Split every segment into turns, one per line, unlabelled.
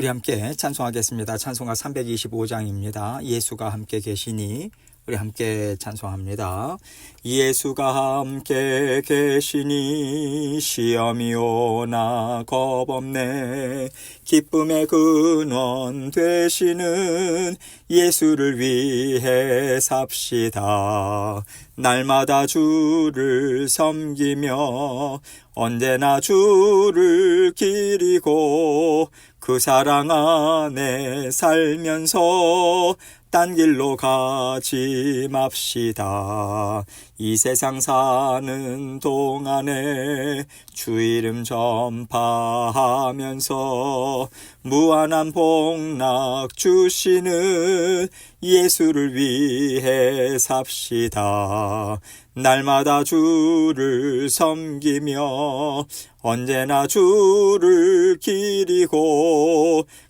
우리 함께 찬송하겠습니다. 찬송가 325장입니다. 예수가 함께 계시니 우리 함께 찬송합니다. 예수가 함께 계시니 시험이 오나 겁없네 기쁨의 근원 되시는 예수를 위해 삽시다. 날마다 주를 섬기며 언제나 주를 기리고 그 사랑 안에 살면서 딴 길로 가지 맙시다. 이 세상 사는 동안에 주 이름 전파하면서 무한한 복락 주시는 예수를 위해 삽시다. 날마다 주를 섬기며 언제나 주를 기리고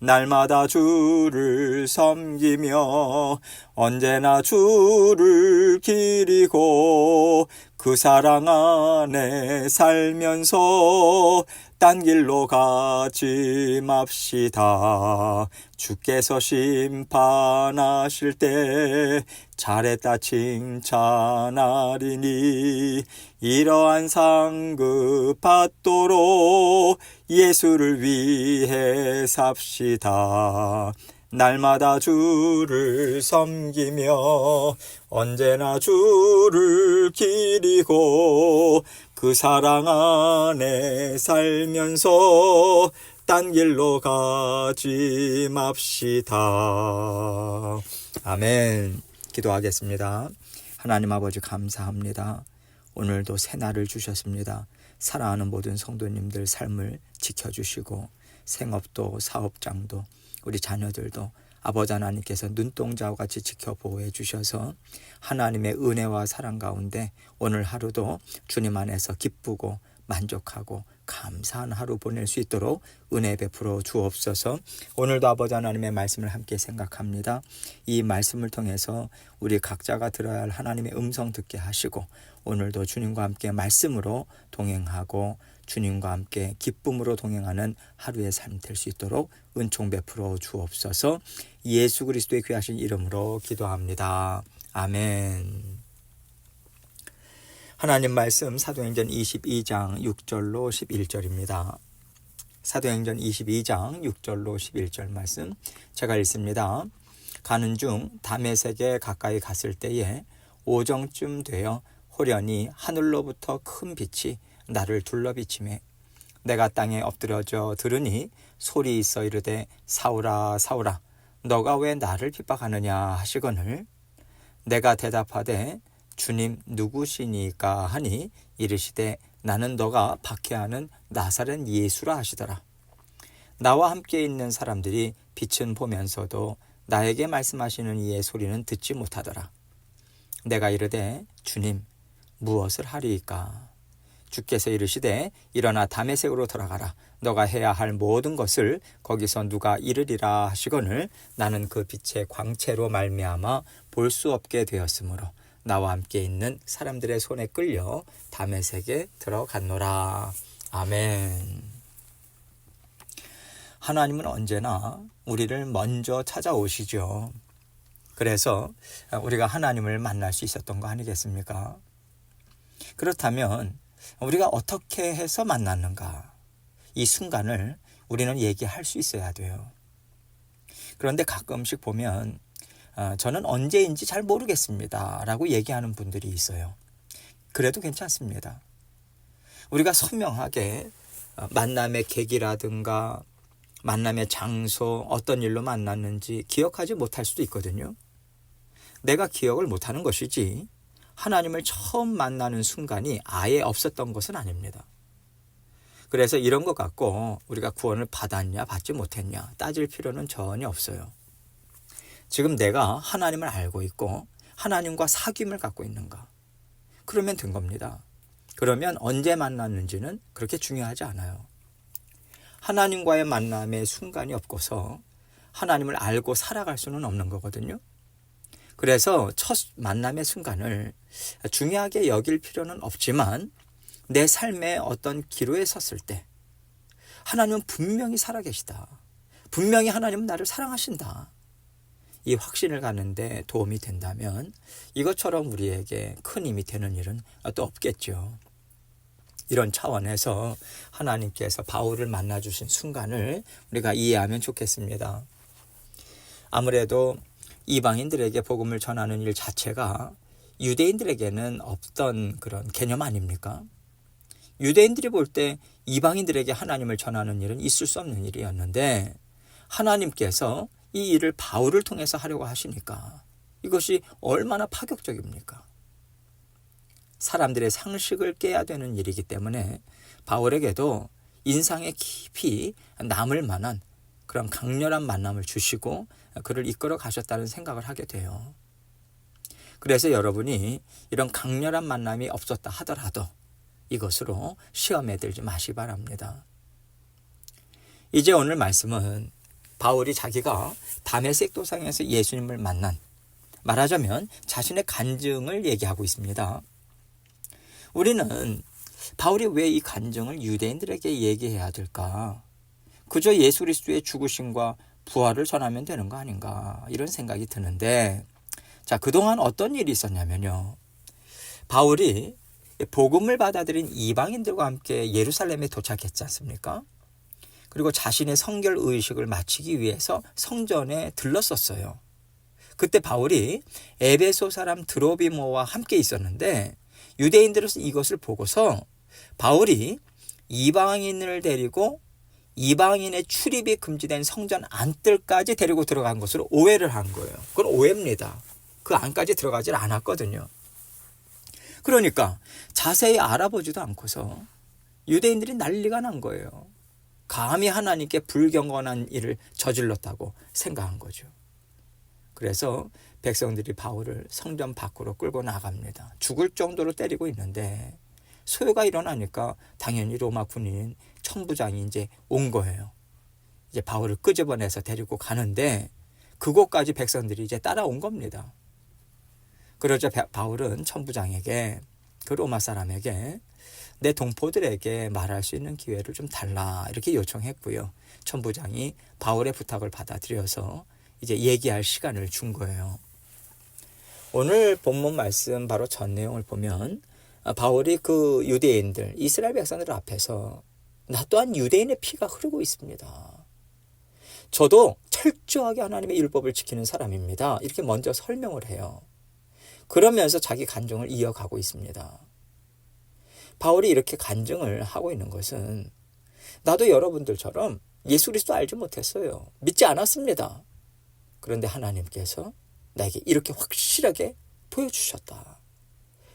날마다 주를 섬기며 언제나 주를 기리고 그 사랑 안에 살면서 딴 길로 가지 맙시다. 주께서 심판하실 때 잘했다 칭찬하리니 이러한 상급 받도록 예수를 위해 삽시다. 날마다 주를 섬기며 언제나 주를 기리고 그 사랑 안에 살면서 딴 길로 가지 맙시다. 아멘. 기도하겠습니다. 하나님 아버지 감사합니다. 오늘도 새 날을 주셨습니다. 사랑하는 모든 성도님들 삶을 지켜주시고 생업도 사업장도 우리 자녀들도 아버지 하나님께서 눈동자와 같이 지켜 보호해 주셔서 하나님의 은혜와 사랑 가운데 오늘 하루도 주님 안에서 기쁘고 만족하고 감사한 하루 보낼 수 있도록 은혜 베풀어 주옵소서. 오늘도 아버지 하나님의 말씀을 함께 생각합니다. 이 말씀을 통해서 우리 각자가 들어야 할 하나님의 음성 듣게 하시고 오늘도 주님과 함께 말씀으로 동행하고 주님과 함께 기쁨으로 동행하는 하루의 삶 될 수 있도록 은총 베풀어 주옵소서. 예수 그리스도의 귀하신 이름으로 기도합니다. 아멘. 하나님 말씀 사도행전 22장 6절로 11절입니다. 사도행전 22장 6절로 11절 말씀 제가 읽습니다. 가는 중 담에색에 가까이 갔을 때에 오정쯤 되어 호련히 하늘로부터 큰 빛이 나를 둘러비치매 내가 땅에 엎드려져 들으니 소리 있어 이르되 사우라 사우라 너가 왜 나를 핍박하느냐 하시거늘 내가 대답하되 주님 누구시니까 하니 이르시되 나는 너가 박해하는 나사렛 예수라 하시더라. 나와 함께 있는 사람들이 빛은 보면서도 나에게 말씀하시는 이의 소리는 듣지 못하더라. 내가 이르되 주님 무엇을 하리이까? 주께서 이르시되 일어나 담에색으로 돌아가라. 너가 해야 할 모든 것을 거기서 누가 이르리라 하시거늘 나는 그 빛의 광채로 말미암아 볼 수 없게 되었으므로 나와 함께 있는 사람들의 손에 끌려 담에색에 들어갔노라. 아멘. 하나님은 언제나 우리를 먼저 찾아오시죠. 그래서 우리가 하나님을 만날 수 있었던 거 아니겠습니까? 그렇다면 우리가 어떻게 해서 만났는가? 이 순간을 우리는 얘기할 수 있어야 돼요. 그런데 가끔씩 보면 어, 저는 언제인지 잘 모르겠습니다. 라고 얘기하는 분들이 있어요. 그래도 괜찮습니다. 우리가 선명하게 어, 만남의 계기라든가 만남의 장소, 어떤 일로 만났는지 기억하지 못할 수도 있거든요. 내가 기억을 못하는 것이지 하나님을 처음 만나는 순간이 아예 없었던 것은 아닙니다. 그래서 이런 것 갖고 우리가 구원을 받았냐, 받지 못했냐 따질 필요는 전혀 없어요. 지금 내가 하나님을 알고 있고 하나님과 사귐을 갖고 있는가? 그러면 된 겁니다. 그러면 언제 만났는지는 그렇게 중요하지 않아요. 하나님과의 만남의 순간이 없고서 하나님을 알고 살아갈 수는 없는 거거든요. 그래서 첫 만남의 순간을 중요하게 여길 필요는 없지만 내 삶의 어떤 기로에 섰을 때 하나님은 분명히 살아계시다. 분명히 하나님은 나를 사랑하신다. 이 확신을 갖는데 도움이 된다면 이것처럼 우리에게 큰 힘이 되는 일은 또 없겠죠. 이런 차원에서 하나님께서 바울을 만나 주신 순간을 우리가 이해하면 좋겠습니다. 아무래도 이방인들에게 복음을 전하는 일 자체가 유대인들에게는 없던 그런 개념 아닙니까? 유대인들이 볼 때 이방인들에게 하나님을 전하는 일은 있을 수 없는 일이었는데 하나님께서 이 일을 바울을 통해서 하려고 하시니까 이것이 얼마나 파격적입니까? 사람들의 상식을 깨야 되는 일이기 때문에 바울에게도 인상에 깊이 남을 만한 그런 강렬한 만남을 주시고 그를 이끌어 가셨다는 생각을 하게 돼요. 그래서 여러분이 이런 강렬한 만남이 없었다 하더라도 이것으로 시험에 들지 마시 바랍니다. 이제 오늘 말씀은 바울이 자기가 담에색 도상에서 예수님을 만난 말하자면 자신의 간증을 얘기하고 있습니다. 우리는 바울이 왜 이 간증을 유대인들에게 얘기해야 될까? 그저 예수 그리스도의 죽으심과 부활을 전하면 되는 거 아닌가 이런 생각이 드는데 자 그동안 어떤 일이 있었냐면요 바울이 복음을 받아들인 이방인들과 함께 예루살렘에 도착했지 않습니까? 그리고 자신의 성결 의식을 마치기 위해서 성전에 들렀었어요. 그때 바울이 에베소 사람 드로비모와 함께 있었는데 유대인들은 이것을 보고서 바울이 이방인을 데리고 이방인의 출입이 금지된 성전 안뜰까지 데리고 들어간 것으로 오해를 한 거예요. 그건 오해입니다. 그 안까지 들어가질 않았거든요. 그러니까 자세히 알아보지도 않고서 유대인들이 난리가 난 거예요. 감히 하나님께 불경건한 일을 저질렀다고 생각한 거죠. 그래서 백성들이 바울을 성전 밖으로 끌고 나갑니다. 죽을 정도로 때리고 있는데 소요가 일어나니까 당연히 로마 군인 천부장이 이제 온 거예요. 이제 바울을 끄집어내서 데리고 가는데 그곳까지 백성들이 이제 따라온 겁니다. 그러자 바울은 천부장에게 그 로마 사람에게 내 동포들에게 말할 수 있는 기회를 좀 달라 이렇게 요청했고요. 천부장이 바울의 부탁을 받아들여서 이제 얘기할 시간을 준 거예요. 오늘 본문 말씀 바로 전 내용을 보면 바울이 그 유대인들 이스라엘 백성들 앞에서 나 또한 유대인의 피가 흐르고 있습니다. 저도 철저하게 하나님의 율법을 지키는 사람입니다. 이렇게 먼저 설명을 해요. 그러면서 자기 간증을 이어가고 있습니다. 바울이 이렇게 간증을 하고 있는 것은 나도 여러분들처럼 예수 그리스도 알지 못했어요. 믿지 않았습니다. 그런데 하나님께서 나에게 이렇게 확실하게 보여주셨다.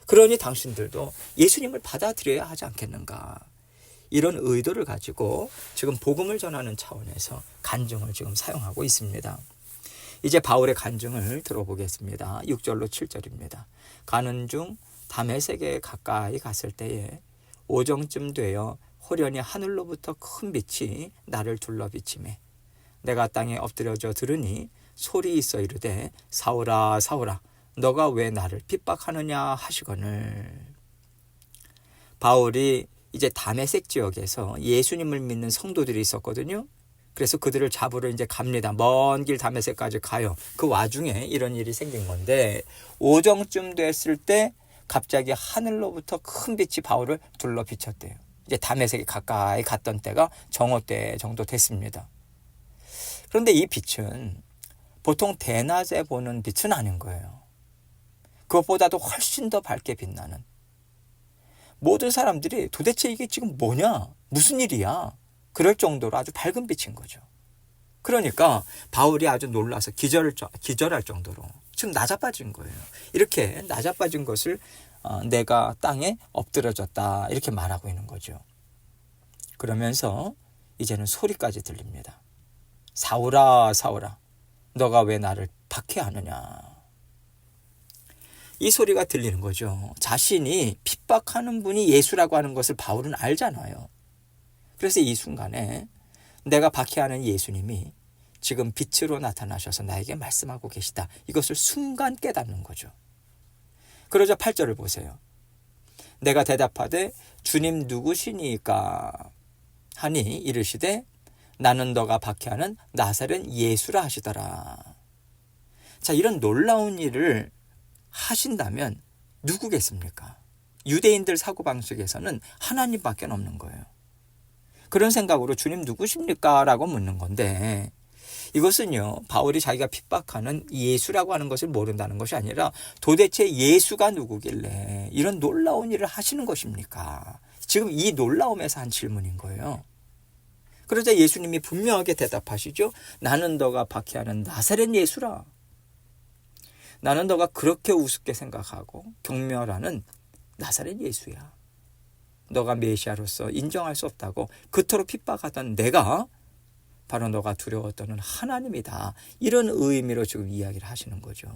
그러니 당신들도 예수님을 받아들여야 하지 않겠는가. 이런 의도를 가지고 지금 복음을 전하는 차원에서 간증을 지금 사용하고 있습니다. 이제 바울의 간증을 들어보겠습니다. 6절로 7절입니다. 가는 중 담에색에 가까이 갔을 때에 오정쯤 되어 호련히 하늘로부터 큰 빛이 나를 둘러 비치매 내가 땅에 엎드려져 들으니 소리 있어 이르되 사오라 사오라 너가 왜 나를 핍박하느냐 하시거늘 바울이 이제 담에색 지역에서 예수님을 믿는 성도들이 있었거든요. 그래서 그들을 잡으러 이제 갑니다. 먼 길 담에색까지 가요. 그 와중에 이런 일이 생긴 건데 오정쯤 됐을 때 갑자기 하늘로부터 큰 빛이 바울을 둘러 비쳤대요. 이제 담에색이 가까이 갔던 때가 정오 때 정도 됐습니다. 그런데 이 빛은 보통 대낮에 보는 빛은 아닌 거예요. 그것보다도 훨씬 더 밝게 빛나는 모든 사람들이 도대체 이게 지금 뭐냐? 무슨 일이야? 그럴 정도로 아주 밝은 빛인 거죠. 그러니까 바울이 아주 놀라서 기절, 기절할 정도로 지금 낮아빠진 거예요. 이렇게 낮아빠진 것을 어, 내가 땅에 엎드려졌다 이렇게 말하고 있는 거죠. 그러면서 이제는 소리까지 들립니다. 사오라 사오라 너가 왜 나를 박해하느냐 이 소리가 들리는 거죠. 자신이 핍박하는 분이 예수라고 하는 것을 바울은 알잖아요. 그래서 이 순간에 내가 박해하는 예수님이 지금 빛으로 나타나셔서 나에게 말씀하고 계시다. 이것을 순간 깨닫는 거죠. 그러자 8절을 보세요. 내가 대답하되 주님 누구시니까 하니 이르시되 나는 너가 박해하는 나사렛 예수라 하시더라. 자, 이런 놀라운 일을 하신다면 누구겠습니까? 유대인들 사고방식에서는 하나님밖에 없는 거예요. 그런 생각으로 주님 누구십니까? 라고 묻는 건데 이것은요, 바울이 자기가 핍박하는 예수라고 하는 것을 모른다는 것이 아니라 도대체 예수가 누구길래 이런 놀라운 일을 하시는 것입니까? 지금 이 놀라움에서 한 질문인 거예요. 그러자 예수님이 분명하게 대답하시죠. 나는 너가 박해하는 나사렛 예수라. 나는 너가 그렇게 우습게 생각하고 경멸하는 나사렛 예수야. 너가 메시아로서 인정할 수 없다고 그토록 핍박하던 내가 바로 너가 떠는 하나님이다. 이런 의미로 지금 이야기를 하시는 거죠.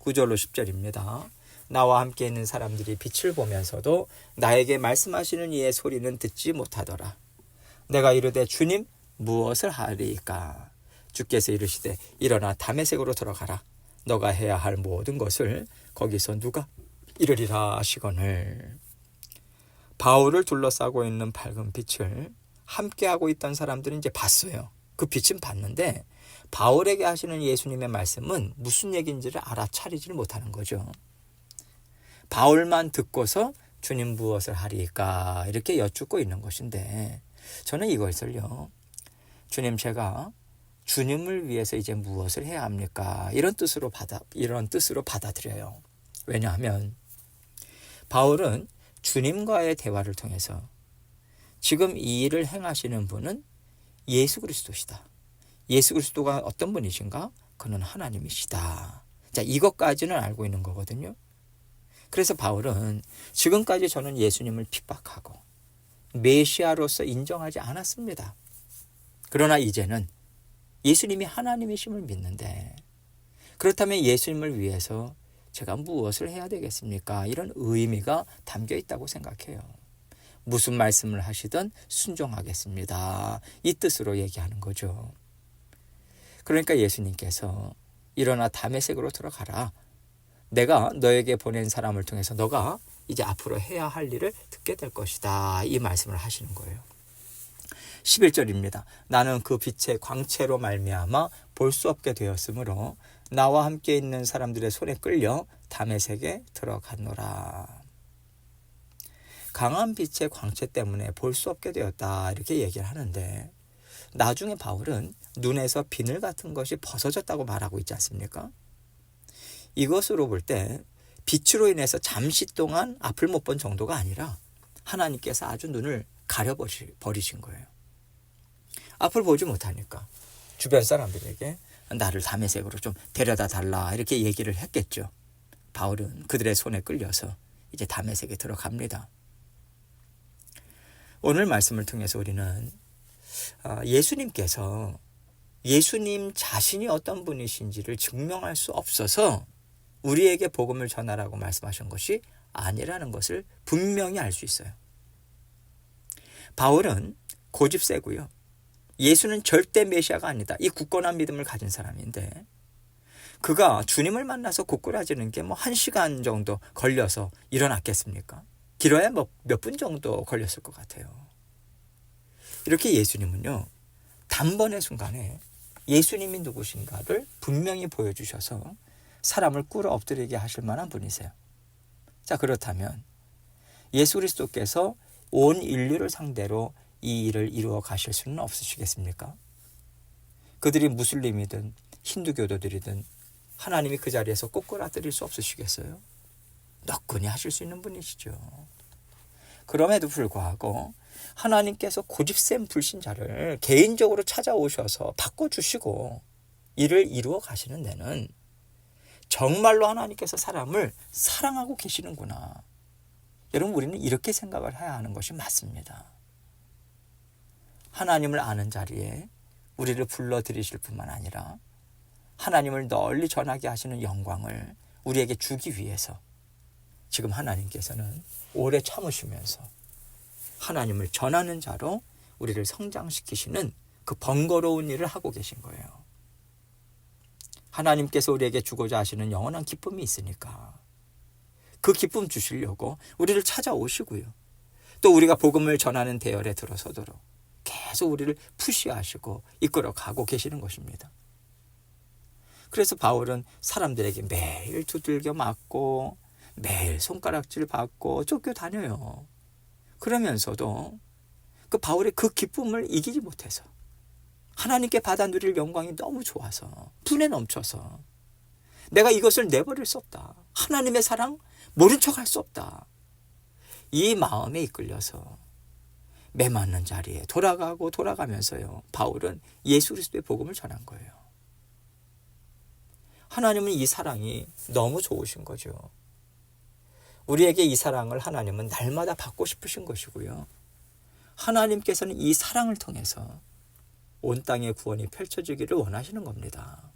9절로 10절입니다. 나와 함께 있는 사람들이 빛을 보면서도 나에게 말씀하시는 이의 소리는 듣지 못하더라. 내가 이르되 주님 무엇을 하리까? 주께서 이르시되 일어나 담에색으로 들어가라. 너가 해야 할 모든 것을 거기서 누가 이르리라 하시거늘. 바울을 둘러싸고 있는 밝은 빛을 함께 하고 있던 사람들은 이제 봤어요. 그 빛은 봤는데 바울에게 하시는 예수님의 말씀은 무슨 얘기인지를 알아차리지를 못하는 거죠. 바울만 듣고서 주님 무엇을 하리까 이렇게 여쭙고 있는 것인데 저는 이것을요. 주님 제가 주님을 위해서 이제 무엇을 해야 합니까? 이런 뜻으로 받아 이런 뜻으로 받아들여요. 왜냐하면 바울은 주님과의 대화를 통해서 지금 이 일을 행하시는 분은 예수 그리스도시다. 예수 그리스도가 어떤 분이신가? 그는 하나님이시다. 자, 이것까지는 알고 있는 거거든요. 그래서 바울은 지금까지 저는 예수님을 핍박하고 메시아로서 인정하지 않았습니다. 그러나 이제는 예수님이 하나님이심을 믿는데 그렇다면 예수님을 위해서 제가 무엇을 해야 되겠습니까? 이런 의미가 담겨 있다고 생각해요. 무슨 말씀을 하시든 순종하겠습니다. 이 뜻으로 얘기하는 거죠. 그러니까 예수님께서 일어나 담의색으로 들어가라. 내가 너에게 보낸 사람을 통해서 너가 이제 앞으로 해야 할 일을 듣게 될 것이다. 이 말씀을 하시는 거예요. 11절입니다. 나는 그 빛의 광채로 말미암아 볼 수 없게 되었으므로 나와 함께 있는 사람들의 손에 끌려 담의색에 들어갔노라. 강한 빛의 광채 때문에 볼 수 없게 되었다. 이렇게 얘기를 하는데 나중에 바울은 눈에서 비늘 같은 것이 벗어졌다고 말하고 있지 않습니까? 이것으로 볼 때 빛으로 인해서 잠시 동안 앞을 못 본 정도가 아니라 하나님께서 아주 눈을 가려버리신 거예요. 앞을 보지 못하니까 주변 사람들에게 나를 담의색으로 좀 데려다 달라 이렇게 얘기를 했겠죠. 바울은 그들의 손에 끌려서 이제 담의색에 들어갑니다. 오늘 말씀을 통해서 우리는 아, 예수님께서 예수님 자신이 어떤 분이신지를 증명할 수 없어서 우리에게 복음을 전하라고 말씀하신 것이 아니라는 것을 분명히 알 수 있어요. 바울은 고집 세고요. 예수는 절대 메시아가 아니다. 이 굳건한 믿음을 가진 사람인데 그가 주님을 만나서 고꾸라지는 게 뭐 한 시간 정도 걸려서 일어났겠습니까? 길어야 몇 분 정도 걸렸을 것 같아요. 이렇게 예수님은요, 단번의 순간에 예수님이 누구신가를 분명히 보여주셔서 사람을 꿇어 엎드리게 하실 만한 분이세요. 자, 그렇다면 예수 그리스도께서 온 인류를 상대로 이 일을 이루어 가실 수는 없으시겠습니까? 그들이 무슬림이든 힌두교도들이든 하나님이 그 자리에서 꼬꾸라뜨릴 수 없으시겠어요? 너끈히 하실 수 있는 분이시죠. 그럼에도 불구하고 하나님께서 고집센 불신자를 개인적으로 찾아오셔서 바꿔주시고 일을 이루어 가시는 데는 정말로 하나님께서 사람을 사랑하고 계시는구나. 여러분, 우리는 이렇게 생각을 해야 하는 것이 맞습니다. 하나님을 아는 자리에 우리를 불러들이실 뿐만 아니라 하나님을 널리 전하게 하시는 영광을 우리에게 주기 위해서 지금 하나님께서는 오래 참으시면서 하나님을 전하는 자로 우리를 성장시키시는 그 번거로운 일을 하고 계신 거예요. 하나님께서 우리에게 주고자 하시는 영원한 기쁨이 있으니까 그 기쁨 주시려고 우리를 찾아오시고요. 또 우리가 복음을 전하는 대열에 들어서도록 계속 우리를 푸시하시고 이끌어 가고 계시는 것입니다. 그래서 바울은 사람들에게 매일 두들겨 맞고 매일 손가락질 받고 쫓겨 다녀요. 그러면서도 그 바울의 그 기쁨을 이기지 못해서 하나님께 받아 누릴 영광이 너무 좋아서 분에 넘쳐서 내가 이것을 내버릴 수 없다. 하나님의 사랑 모른 척할 수 없다. 이 마음에 이끌려서 매맞는 자리에 돌아가고 돌아가면서요. 바울은 예수 그리스도의 복음을 전한 거예요. 하나님은 이 사랑이 너무 좋으신 거죠. 우리에게 이 사랑을 하나님은 날마다 받고 싶으신 것이고요. 하나님께서는 이 사랑을 통해서 온 땅의 구원이 펼쳐지기를 원하시는 겁니다.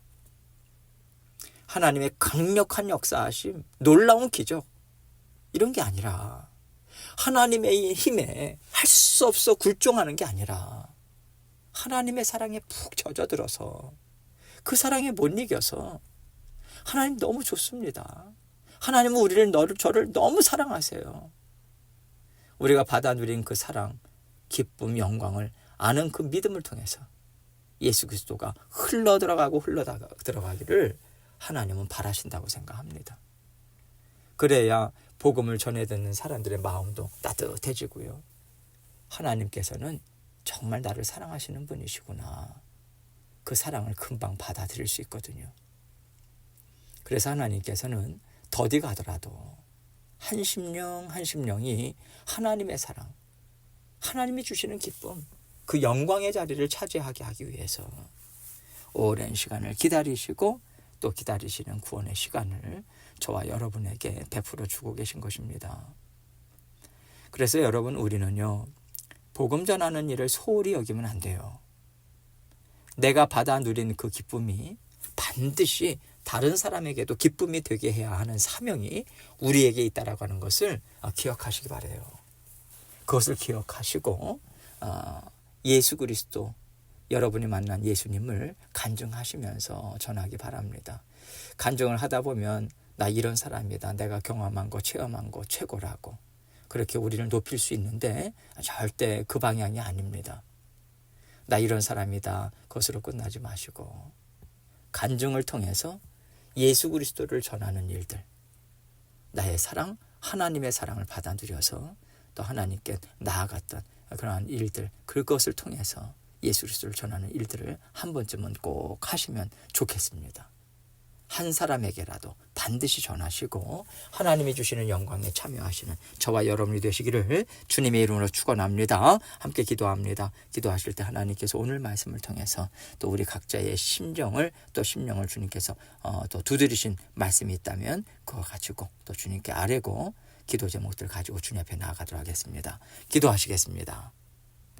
하나님의 강력한 역사하심, 놀라운 기적, 이런 게 아니라 하나님의 힘에 할 수 없어 굴종하는 게 아니라 하나님의 사랑에 푹 젖어들어서 그 사랑에 못 이겨서 하나님 너무 좋습니다. 하나님은 우리를 너를 저를 너무 사랑하세요. 우리가 받아 누린 그 사랑, 기쁨, 영광을 아는 그 믿음을 통해서 예수 그리스도가 흘러 들어가고 흘러 들어가기를 하나님은 바라신다고 생각합니다. 그래야 복음을 전해 듣는 사람들의 마음도 따뜻해지고요. 하나님께서는 정말 나를 사랑하시는 분이시구나. 그 사랑을 금방 받아들일 수 있거든요. 그래서 하나님께서는 더디 가더라도 한 심령 한 심령이 하나님의 사랑, 하나님이 주시는 기쁨, 그 영광의 자리를 차지하게 하기 위해서 오랜 시간을 기다리시고 또 기다리시는 구원의 시간을 저와 여러분에게 베풀어 주고 계신 것입니다. 그래서 여러분 우리는요 복음 전하는 일을 소홀히 여기면 안 돼요. 내가 받아 누린 그 기쁨이 반드시 다른 사람에게도 기쁨이 되게 해야 하는 사명이 우리에게 있다라고 하는 것을 기억하시기 바래요. 그것을 기억하시고 어, 예수 그리스도 여러분이 만난 예수님을 간증하시면서 전하기 바랍니다. 간증을 하다 보면 나 이런 사람이다. 내가 경험한 거, 체험한 거 최고라고. 그렇게 우리를 높일 수 있는데 절대 그 방향이 아닙니다. 나 이런 사람이다. 그것으로 끝나지 마시고 간증을 통해서 예수 그리스도를 전하는 일들, 나의 사랑, 하나님의 사랑을 받아들여서 또 하나님께 나아갔던 그러한 일들, 그것을 통해서 예수 그리스도를 전하는 일들을 한 번쯤은 꼭 하시면 좋겠습니다. 한 사람에게라도 반드시 전하시고 하나님이 주시는 영광에 참여하시는 저와 여러분이 되시기를 주님의 이름으로 축원합니다. 함께 기도합니다. 기도하실 때 하나님께서 오늘 말씀을 통해서 또 우리 각자의 심정을 또 심령을 주님께서 어, 또 두드리신 말씀이 있다면 그거 가지고 또 주님께 아뢰고 기도 제목들 가지고 주님 앞에 나아가도록 하겠습니다. 기도하시겠습니다.